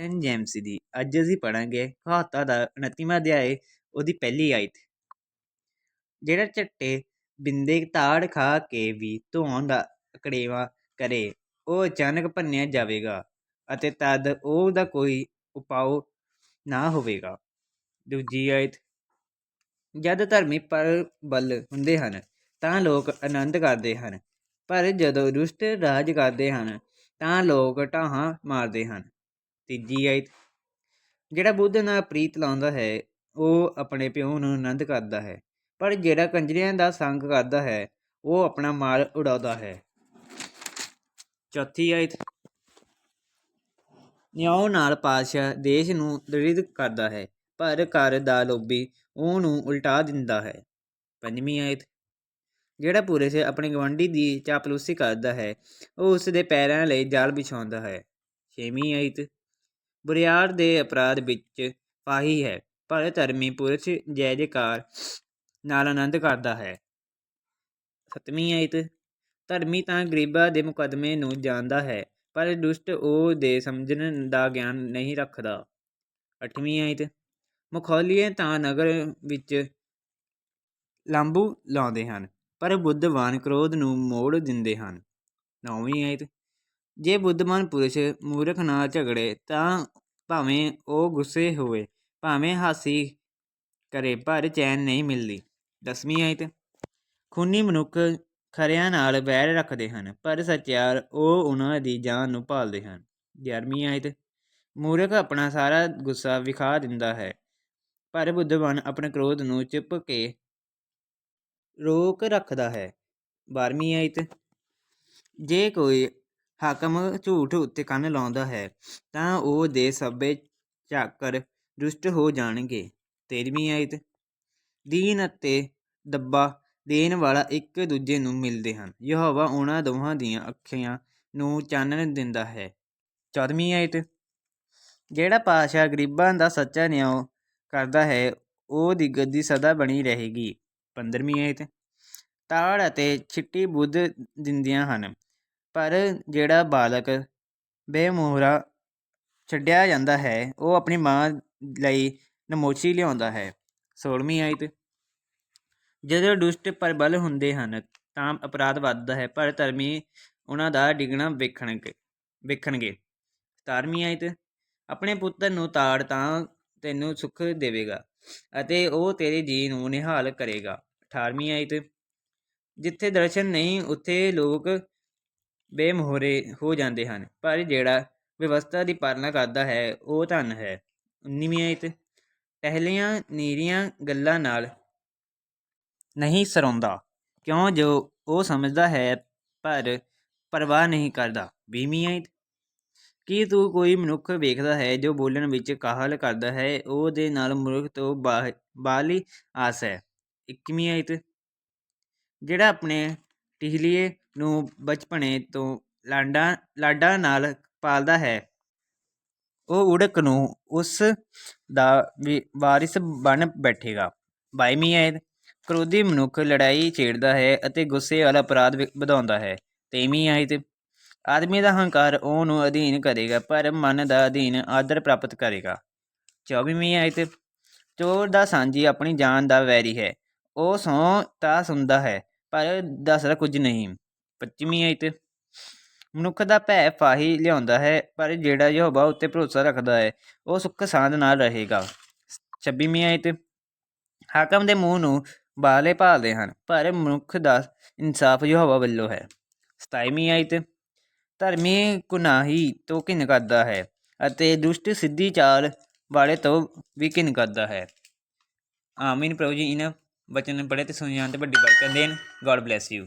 Captain James ਦੀ, ਅੱਜ ਅਸੀਂ ਪੜਾਂਗੇ ਕਹਾਵਤਾਂ ਦਾ 29ਵਾਂ ਅਧਿਆਏ, ਉਹਦੀ ਪਹਿਲੀ ਆਇਤ। ਜਿਹੜਾ ਝੱਟੇ ਬਿੰਦੇ ਤਾੜ ਖਾ ਕੇ ਵੀ ਧੋਣ ਦਾ ਅਕੜੇਵਾ ਕਰੇ, ਉਹ ਅਚਾਨਕ ਭੰਨਿਆ ਜਾਵੇਗਾ ਅਤੇ ਤਦ ਉਹ ਦਾ ਕੋਈ ਉਪਾਅ ਨਾ ਹੋਵੇਗਾ। ਦੂਜੀ ਆਇਤ, ਜਦ ਧਰਮੀ ਪ੍ਰਬਲ ਹੁੰਦੇ ਹਨ, ਤਾਂ ਲੋਕ ਆਨੰਦ ਕਰਦੇ ਹਨ, ਪਰ ਜਦੋਂ ਦੁਸ਼ਟ ਰਾਜ ਕਰਦੇ ਹਨ, ਤਾਂ ਲੋਕ ਢਾਹਾਂ ਮਾਰਦੇ ਹਨ। ਤੀਜੀ ਆਇਤ ਜਿਹੜਾ ਬੁੱਧ ਨਾਲ ਪ੍ਰੀਤ ਲਾਉਂਦਾ ਹੈ, ਉਹ ਆਪਣੇ ਪਿਓ ਨੂੰ ਆਨੰਦ ਕਰਦਾ ਹੈ, ਪਰ ਜਿਹੜਾ ਕੰਜਰੀਆਂ ਦਾ ਸੰਗ ਕਰਦਾ ਹੈ, ਉਹ ਆਪਣਾ ਮਾਲ ਉਡਾਉਂਦਾ ਹੈ। ਚੌਥੀ ਆਇਤ ਨਿਆਂ ਨਾਲ ਪਾਤਸ਼ਾਹ ਦੇਸ਼ ਨੂੰ ਦ੍ਰਿੜ ਕਰਦਾ ਹੈ, ਪਰ ਘਰ ਦਾ ਲੋਭੀ ਉਹ ਨੂੰ ਉਲਟਾ ਦਿੰਦਾ ਹੈ। ਪੰਜਵੀਂ ਆਇਤ ਜਿਹੜਾ ਪੁਰਸ਼ ਆਪਣੇ ਗਵਾਂਢੀ ਦੀ ਚਾਪਲੂਸੀ ਕਰਦਾ ਹੈ, ਉਹ ਉਸ ਦੇ ਪੈਰਾਂ ਲਈ ਜਾਲ ਵਿਛਾਉਂਦਾ ਹੈ। ਛੇਵੀਂ ਆਇਤ ਬੁਰਿਆਰ ਦੇ ਅਪਰਾਧ ਵਿੱਚ ਫਾਹੀ ਹੈ, ਪਰ ਧਰਮੀ ਪੁਰਸ਼ ਜੈ ਜੈਕਾਰ ਨਾਲ ਆਨੰਦ ਕਰਦਾ ਹੈ। ਸਤਵੀਂ ਆਇਤ, ਧਰਮੀ ਤਾਂ ਗਰੀਬਾਂ ਦੇ ਮੁਕੱਦਮੇ ਨੂੰ ਜਾਣਦਾ ਹੈ, ਪਰ ਦੁਸ਼ਟ ਉਹ ਦੇ ਸਮਝਣ ਦਾ ਗਿਆਨ ਨਹੀਂ ਰੱਖਦਾ। ਅੱਠਵੀਂ ਆਇਤ, ਮਖੌਲੀਏ ਤਾਂ ਨਗਰ ਵਿੱਚ ਲਾਂਬੂ ਲਾਉਂਦੇ ਹਨ, ਪਰ ਬੁੱਧਵਾਨ ਕ੍ਰੋਧ ਨੂੰ ਮੋੜ ਦਿੰਦੇ ਹਨ। ਨੌਵੀਂ ਆਇਤ, ਜੇ ਬੁੱਧਮਾਨ ਪੁਰਸ਼ ਮੂਰਖ ਨਾਲ ਝਗੜੇ ਤਾਂ ਭਾਵੇਂ ਉਹ ਗੁੱਸੇ ਹੋਵੇ, ਭਾਵੇਂ ਹਾਸੀ ਕਰੇ, ਪਰ ਚੈਨ ਨਹੀਂ ਮਿਲਦੀ। ਦਸਵੀਂ ਆਇਤ ਖੂਨੀ ਮਨੁੱਖ ਖਰਿਆਂ ਨਾਲ ਵੈਰ ਰੱਖਦੇ ਹਨ, ਪਰ ਸੱਚਿਆਰ ਉਹ ਉਹਨਾਂ ਦੀ ਜਾਨ ਨੂੰ ਭਾਲਦੇ ਹਨ। ਗਿਆਰਵੀਂ ਆਇਤ ਮੂਰਖ ਆਪਣਾ ਸਾਰਾ ਗੁੱਸਾ ਵਿਖਾ ਦਿੰਦਾ ਹੈ, ਪਰ ਬੁੱਧਵਾਨ ਆਪਣੇ ਕ੍ਰੋਧ ਨੂੰ ਚੁੱਪ ਕੇ ਰੋਕ ਰੱਖਦਾ ਹੈ। 12ਵੀਂ ਆਇਤ ਜੇ ਕੋਈ ਹਾਕਮ ਝੂਠ ਉੱਤੇ ਕੰਨ ਲਾਉਂਦਾ ਹੈ, ਤਾਂ ਉਹ ਦੇ ਸਭੇ ਝਾਕਰ ਦੁਸ਼ਟ ਹੋ ਜਾਣਗੇ। 13ਵੀਂ ਆਇਤ। ਦੀਨ ਅਤੇ ਦੱਬਾ ਦੇਣ ਵਾਲਾ ਇੱਕ ਦੂਜੇ ਨੂੰ ਮਿਲਦੇ ਹਨ। ਯਹੋਵਾ ਉਹਨਾਂ ਦੋਹਾਂ ਦੀਆਂ ਅੱਖੀਆਂ ਨੂੰ ਚਾਨਣ ਦਿੰਦਾ ਹੈ। 14ਵੀਂ ਆਇਤ। ਜਿਹੜਾ ਪਾਸ਼ਾ ਗਰੀਬਾਂ ਦਾ ਸੱਚਾ ਨਿਆਂ ਕਰਦਾ ਹੈ, ਉਹ ਦੀ ਗੱਦੀ ਸਦਾ ਬਣੀ ਰਹੇਗੀ। 15ਵੀਂ ਆਇਤ। ਤਾੜ ਅਤੇ ਛਿੱਟੀ ਬੁੱਧ ਦਿੰਦੀਆਂ ਹਨ। ਪਰ ਜਿਹੜਾ ਬਾਲਕ ਬੇਮੋਹਰਾ ਛੱਡਿਆ ਜਾਂਦਾ ਹੈ, ਉਹ ਆਪਣੀ ਮਾਂ ਲਈ ਨਮੋਸ਼ੀ ਲਿਆਉਂਦਾ ਹੈ। 16ਵੀਂ ਆਇਤ। ਜਦੋਂ ਦੁਸ਼ਟ ਪ੍ਰਬਲ ਹੁੰਦੇ ਹਨ, ਤਾਂ ਅਪਰਾਧ ਵੱਧਦਾ ਹੈ, ਪਰ ਧਰਮੀ ਉਹਨਾਂ ਦਾ ਡਿਗਣਾ ਵੇਖਣਗੇ ਵੇਖਣਗੇ। 17ਵੀਂ ਆਇਤ। ਆਪਣੇ ਪੁੱਤਰ ਨੂੰ ਤਾੜ ਤਾਂ ਤੈਨੂੰ ਸੁੱਖ ਦੇਵੇਗਾ ਅਤੇ ਉਹ ਤੇਰੇ ਜੀ ਨੂੰ ਨਿਹਾਲ ਕਰੇਗਾ। 18ਵੀਂ ਆਇਤ। ਜਿੱਥੇ ਦਰਸ਼ਨ ਨਹੀਂ, ਉੱਥੇ ਲੋਕ ਬੇਮੋਹਰੇ ਹੋ ਜਾਂਦੇ ਹਨ। ਪਰ ਜਿਹੜਾ ਵਿਵਸਥਾ ਦੀ ਪਾਲਣਾ ਕਰਦਾ ਹੈ, ਉਹ ਧਨ ਹੈ। 19ਵੀਂ ਟਹਿਲੀਆਂ ਨੀਰੀਆਂ ਗੱਲਾਂ ਨਾਲ ਨਹੀਂ ਸਰੋਂਦਾ। ਕਿਉਂ? ਜੋ ਉਹ ਸਮਝਦਾ ਹੈ, ਪਰ ਪਰਵਾਹ ਨਹੀਂ ਕਰਦਾ। 20ਵੀਂ ਕੀ ਤੂੰ ਕੋਈ ਮਨੁੱਖ ਵੇਖਦਾ ਹੈ, ਜੋ ਬੋਲਣ ਵਿੱਚ ਕਾਹਲ ਕਰਦਾ ਹੈ? ਉਹ ਦੇ ਨਾਲ ਮਨੁੱਖ ਤੋਂ ਬਾਲੀ ਆਸ ਹੈ। 21ਵੀਂ ਆਇਤ ਜਿਹੜਾ ਆਪਣੇ ਟਿਹਲੀਏ ਨੂੰ ਬਚਪਨੇ ਤੋਂ ਲਾਡਾਂ ਲਾਡਾਂ ਨਾਲ ਪਾਲਦਾ ਹੈ। ਉਹ ਉੜਕ ਨੂੰ ਉਸ ਦਾ ਵਾਰਿਸ ਬਣ ਬੈਠੇਗਾ। 22ਵੀਂ ਆਇਤ ਕ੍ਰੋਧੀ ਮਨੁੱਖ ਲੜਾਈ ਛੇੜਦਾ ਹੈ ਅਤੇ ਗੁੱਸੇ ਵਾਲਾ ਅਪਰਾਧ ਵਧਾਉਂਦਾ ਹੈ। 23ਵੀਂ ਆਇਤ ਆਦਮੀ ਦਾ ਹੰਕਾਰ ਉਹ ਨੂੰ ਅਧੀਨ ਕਰੇਗਾ, ਪਰ ਮਨ ਦਾ ਅਧੀਨ ਆਦਰ ਪ੍ਰਾਪਤ ਕਰੇਗਾ। 24ਵੀਂ ਆਇਤ ਚੋਰ ਦਾ ਸਾਂਝੀ ਆਪਣੀ ਜਾਨ ਦਾ ਵੈਰੀ ਹੈ। ਉਹ ਸੌ ਤਾਂ ਸੁਣਦਾ ਹੈ, ਪਰ ਦੱਸਦਾ ਕੁਝ ਨਹੀਂ। 25ਵੀਂ ਆਇਤ ਮਨੁੱਖ ਦਾ ਭੈ ਫਾਹੀ ਲਿਆਉਂਦਾ ਹੈ, ਪਰ ਜਿਹੜਾ ਯਹੋਵਾ ਉੱਤੇ ਭਰੋਸਾ ਰੱਖਦਾ ਹੈ, ਉਹ ਸੁੱਖ ਸਾਂਦ ਨਾਲ ਰਹੇਗਾ। 26ਵੀਂ ਆਇਤ ਹਾਕਮ ਦੇ ਮੂੰਹ ਨੂੰ ਬਾਲੇ ਭਾਲਦੇ ਹਨ, ਪਰ ਮਨੁੱਖ ਦਾ ਇਨਸਾਫ ਯਹੋਵਾ ਵੱਲੋਂ ਹੈ। 27ਵੀਂ ਆਇਤ ਧਰਮੀ ਗੁਨਾਹੀ ਤੋਂ ਕਿਨ ਕਰਦਾ ਹੈ ਅਤੇ ਦੁਸ਼ਟ ਸਿੱਧੀ ਚਾਲ ਵਾਲੇ ਤੋਂ ਵੀ ਕਿਨ ਕਰਦਾ ਹੈ। ਆਮੀਨ। ਪ੍ਰਭੂ ਜੀ, ਇਹਨਾਂ ਬਚਨ ਪੜ੍ਹੇ ਤੇ ਸੁਣ ਜਾਣ ਤੇ ਵੱਡੀ ਬਰਕਤ ਦੇਣ ਗੋਡ ਬlesਸ ਯੂ